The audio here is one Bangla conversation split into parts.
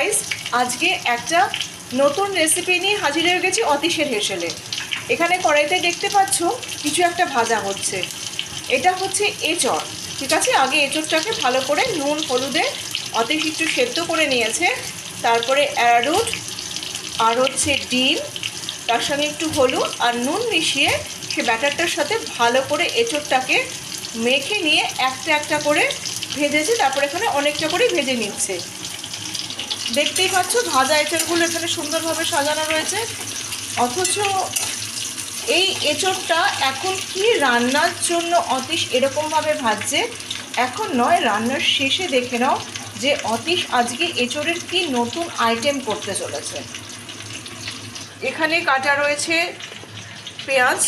গাইস আজকে একটা নতুন রেসিপি নিয়ে হাজির হয়ে গেছি অতিশের হেসেলে। এখানে কড়াইতে দেখতে পাচ্ছ কিছু একটা ভাজা হচ্ছে। এটা হচ্ছে এঁচড়, ঠিক আছে? আগে এঁচড়টাকে ভালো করে নুন, হলুদে অতিশ একটু সেদ্ধ করে নিয়েছে। তারপরে অ্যারারুট আর হচ্ছে ডিম, তার সঙ্গে একটু হলুদ আর নুন মিশিয়ে সে ব্যাটারটার সাথে ভালো করে এঁচড়টাকে মেখে নিয়ে একটা একটা করে ভেজেছে। তারপরে এখানে অনেকটা করে ভেজে নিচ্ছে। দেখতেই পাচ্ছ, ভাজা এঁচড়গুলো এখানে সুন্দরভাবে সাজানো রয়েছে। অথচ এই এঁচড়টা এখন কি রান্নার জন্য অতীশ এরকমভাবে ভাজছে? এখন নয়, রান্নার শেষে দেখে নাও যে অতীশ আজকে এঁচড়ের কি নতুন আইটেম করতে চলেছে। এখানে কাটা রয়েছে পেঁয়াজ,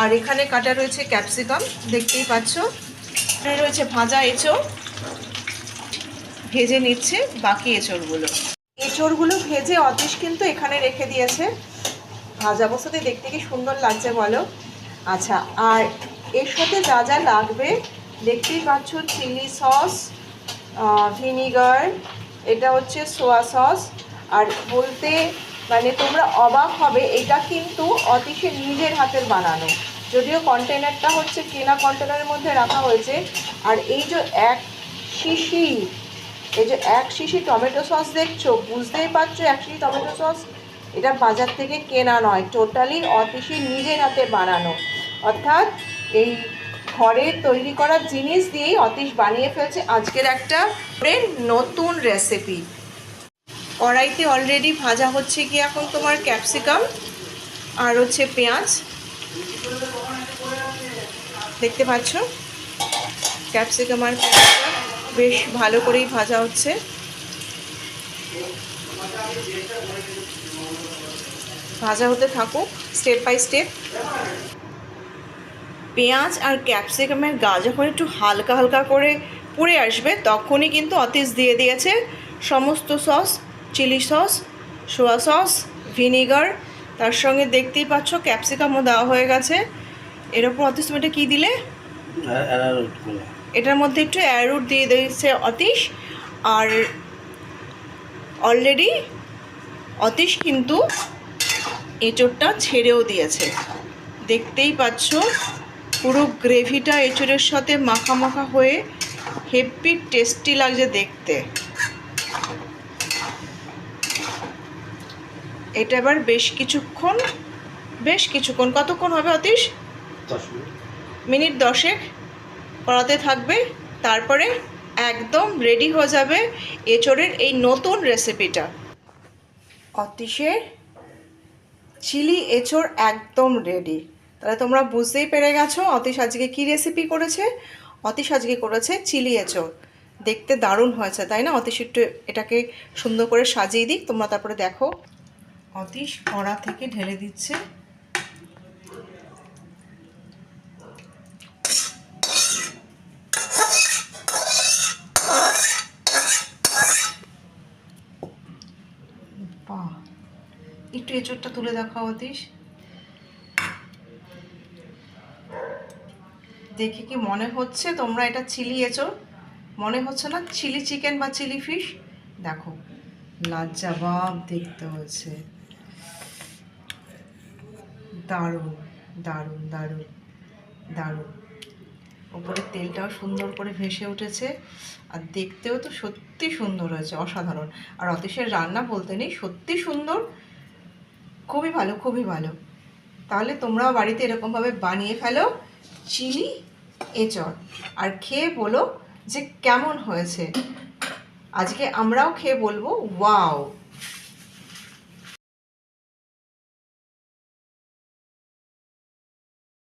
আর এখানে কাটা রয়েছে ক্যাপসিকাম দেখতেই পাচ্ছ। রয়েছে ভাজা এঁচড়। ভেজে নিচ্ছে বাকি এঁচড়গুলো। এঁচড়গুলো ভেজে অতীশ কিন্তু এখানে রেখে দিয়েছে। ভাজা অবস্থাতে দেখতে কি সুন্দর লাগছে বলো? আচ্ছা আর এর সাথে যা যা লাগবে, দেখতেই পাচ্ছ চিলি সস ভিনিগার, এটা হচ্ছে সোয়া সস। আর বলতে মানে তোমরা অবাক হবে, এটা কিন্তু অতিশয় নিজের হাতের বানানো। যদিও কন্টেনারটা হচ্ছে কেনা কন্টেনারের মধ্যে রাখা হয়েছে, আর এই যে এক শিশি এই যে এক শিশি টমেটো সস দেখছ? বুঝতেই পারছ এক শিশি টমেটো সস? এটা বাজার থেকে কেনা নয় টোটালি অতিশী নিজের হাতে বানানো। অর্থাৎ এই ঘরে তৈরি করা জিনিস দিয়েই অতীশ বানিয়ে ফেলছে আজকের একটা নতুন রেসিপি কড়াইতে অলরেডি ভাজা হচ্ছে কি এখন তোমার ক্যাপসিকাম আর হচ্ছে পেঁয়াজ? দেখতে পাচ্ছ? ক্যাপসিকাম আর পেঁয়াজটা বেশ ভালো করেই ভাজা হচ্ছে। ভাজা হতে থাকুক স্টেপ বাই স্টেপ পেঁয়াজ আর ক্যাপসিকামের গা যখন একটু হালকা হালকা করে পুড়ে আসবে, তখনই কিন্তু অতিস দিয়ে দিয়েছে সমস্ত sauce, chilli sauce, soya sauce, vinegar. তার সঙ্গে দেখতেই পাচ্ছ ক্যাপসিকামও দেওয়া হয়ে গেছে। এর ওপর অতিস তুমি এটা কী দিলে? এটার মধ্যে একটু অ্যারুট দিয়ে দিয়েছে অতীশ আর অলরেডি অতীশ কিন্তু এঁচড়টা ছেড়েও দিয়েছে। দেখতেই পাচ্ছ পুরো গ্রেভিটা এঁচড়ের সাথে মাখা মাখা হয়ে হেভি টেস্টি লাগছে দেখতে। এটা এবার বেশ কিছুক্ষণ বেশ কিছুক্ষণ কতক্ষণ হবে অতীশ? মিনিট দশেক। করাতে থাকবে, তারপরে একদম রেডি হয়ে যাবে এঁচড়ের এই নতুন রেসিপিটা অতীশের চিলি এঁচড় একদম রেডি তাহলে তোমরা বুঝতেই পেরে গেছো অতীশ আজকে কী রেসিপি করেছে? অতীশ আজকে করেছে চিলি এঁচড়। দেখতে দারুণ হয়েছে, তাই না? অতীশ একটু এটাকে সুন্দর করে সাজিয়ে দিক, তোমরা তারপরে দেখো। অতীশ কড়া থেকে ঢেলে দিচ্ছে। একটু এঁচড়টা তুলে দেখাও অতীশ। দেখে কি মনে হচ্ছে, তোমরা এটা চিলি এঁচড়? মনে হচ্ছে না চিলি চিকেন বা চিলি ফিশ? দেখো, লাজ্জাবাব দেখতে হচ্ছে দারুণ দারুণ দারুণ দারুণ। ওপরে তেলটাও সুন্দর করে ভেসে উঠেছে, আর দেখতেও তো সত্যি সুন্দর হয়েছে, অসাধারণ। আর অতীশের রান্না বলতে নেই, সত্যি সুন্দর। খুবই ভালো খুবই ভালো। তাহলে তোমরাও বাড়িতে এরকমভাবে বানিয়ে ফেলো চিলি এঁচড়। আর খেয়ে বলো যে কেমন হয়েছে। আজকে আমরাও খেয়ে বলব, ওয়াও!